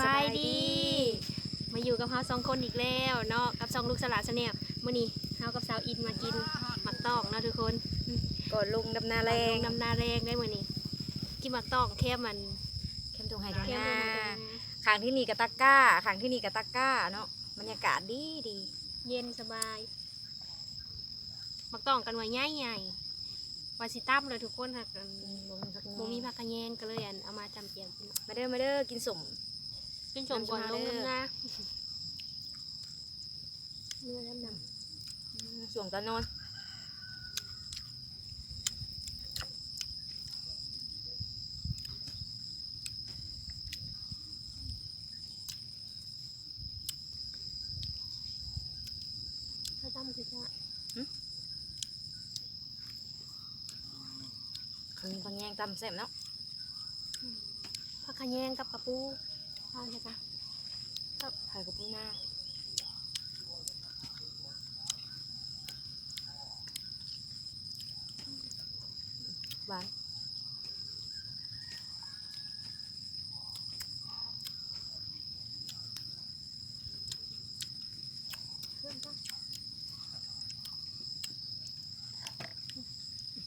บายดี มาอยู่กับเฮาสองคนอีกแล้วเนาะกับสองลูกสลัดชาแนลมื้อนี้เฮากับสาวอินมากินหมักตอกเนาะทุกคนกดลุงดำนาแรงน้ำนาแรงได้มื้อนี้กินหมักตอกแค่มันเข้มตรงไฮตรงแค่หน้ามันขางที่นี่กับตะกร้าขางที่นี่กับตะกร้าเนาะบรรยากาศดีดีเย็นสบายหมักตอกกันไว้ใหญ่ๆว่าสิตั้มเลยทุกคนค่ะกันอืมบ่มีผักบ่มีผักกระแยงก็เลยอันเอามาจำเจียงกินมาเด้อมาเด้อกินสม กินชมก่อนลงน้ำจุ่มน้ำมานะเด้อเนื้อน้ำดส่วงตะนอนำถ้าตั้มคือจะมีบางแยงตำแซ่บเนาะผักกระแยงกับกระปู เอาใช่ปะไผ่กับปูนาหวาน เริ่มต้น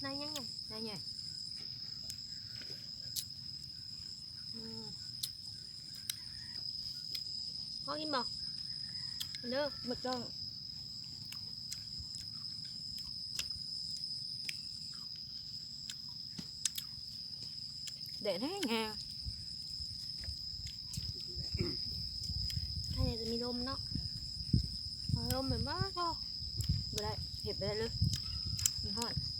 นายยังไง ได้ไงอืม พ่อกินบอกเด้อมึกจ้องเด็ดแห้งแห้งถ้าอ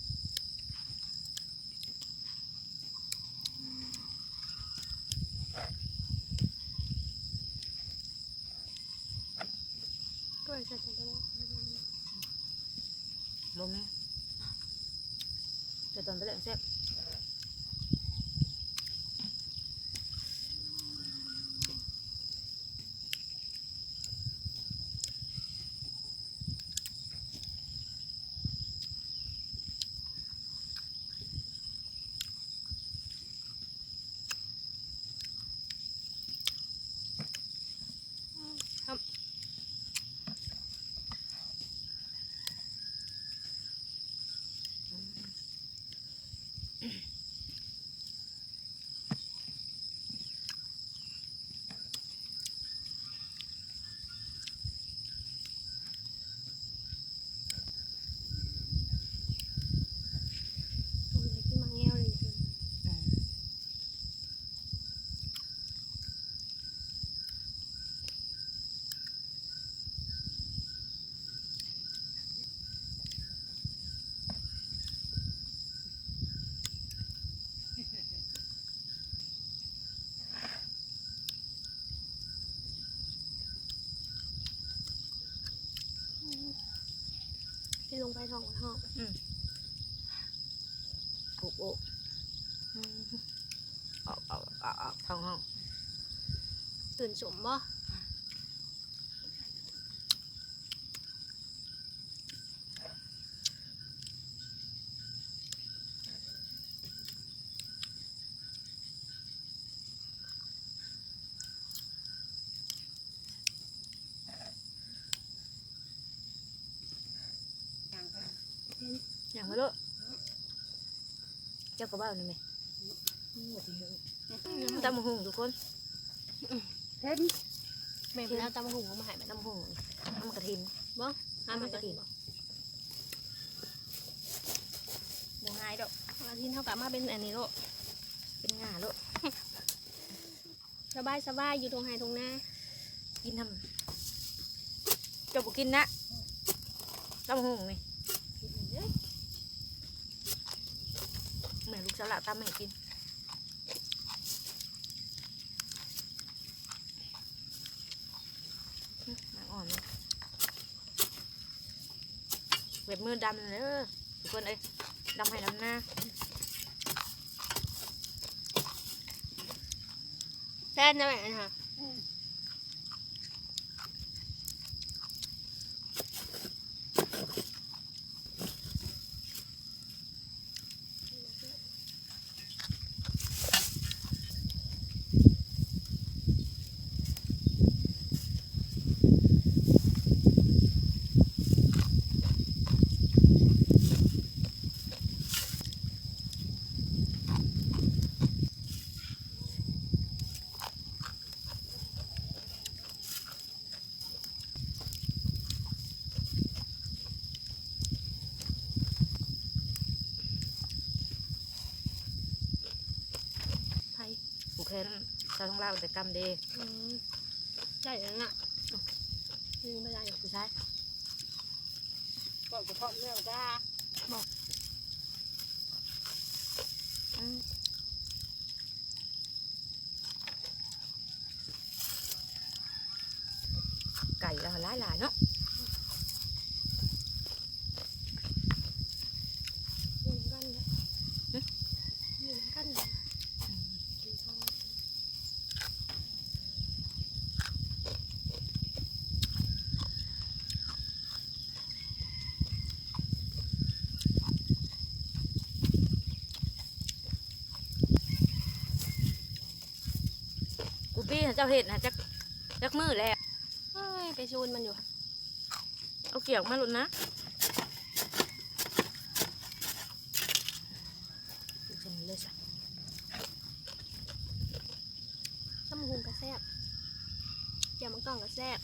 ยากจะมีลมเนาะเอาลมเหมือนว่าก็ ไม่ได้เห็บไปได้เลยมันหอด ก็เลยจะจะได้ ลมไหมเดี๋ยวตอนไปเล่นแซ่บลมเลยขึ้นมาแง่วเลยคือ อืม ที่ลงไปท้องกับท้องโอ้โอ้อืมเอาเอาเอาเอาท้องห้องตื่นสมบ่ อย่างมาเลยเจ้าก็บ้าหน่อยไหมอืมบ่ถึงตำมะฮุงทุกคนแม่พี่แล้วตำหูเขามาใหายไปตำมะฮุงน้ำกระทินบ่น้ำมันกระถิ่นบ่บ่ง่ายดอกกระถิ่นเท่ากับมาเป็นอันนี้โลกเป็นง่าลูกสบายสบายอยู่ตรงไฮตรงหน้ากินทำเจ้าบ่กินนะตำมะฮุงนี่กินเยอะแม่ลูกสาวละตำให้กินหนังอ่อนเว็บมือดำเลยเด้อทุกคนเอ้ยดำให้ดำหน้าแซ่บนะแม่ค่ะ เขาต้องเล่าแต่กรรมเดอืมได้แล้วน่ะลืมไม่ได้หรอกผู้ชายก็กระเพาะเนื้อจ้าอืมไก่เราหลายหลายๆเนาะ มีน้ำกันเลยมีน้ำกันเลยกินข้าว กูปี้ เจ้าเห็ดนะจักจักมือแล้วเอ้ยไปชูนมันอยู่ เอาเกี่ยวมาหลุดนะดูฉันเลยจ้ะต้มหุงกระแซบเกี่ยวมังกรกระแซบ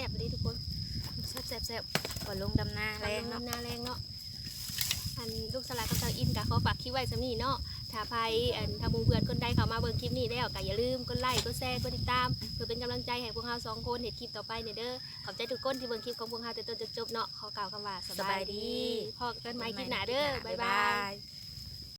ซบเลยทุกคนแซบแซบแซบก่อนลงดำนาแรงเนาะหน้าแรงเนาะอันลูกสลายกับสาวอินกะขอฝากคลิปไว้สำนี้เนาะถ้าใครอันถ้าหมูเพื่อนคนใดเข้ามาเบิ่งคลิปนี้แล้วก็อย่าลืมกดไลค์กดแชร์กดติดตาม เพื่อเป็นกำลังใจให้พวกเราสองคนเห็นคลิปต่อไปเนี่ยเด้อขอบใจทุกคนที่เบิ่งคลิปของพวกเราแต่ต้นจนจบเนาะขอกล่าวคำว่าสบายดีพอกันใหม่คลิปหน้าเด้อบ๊ายบายย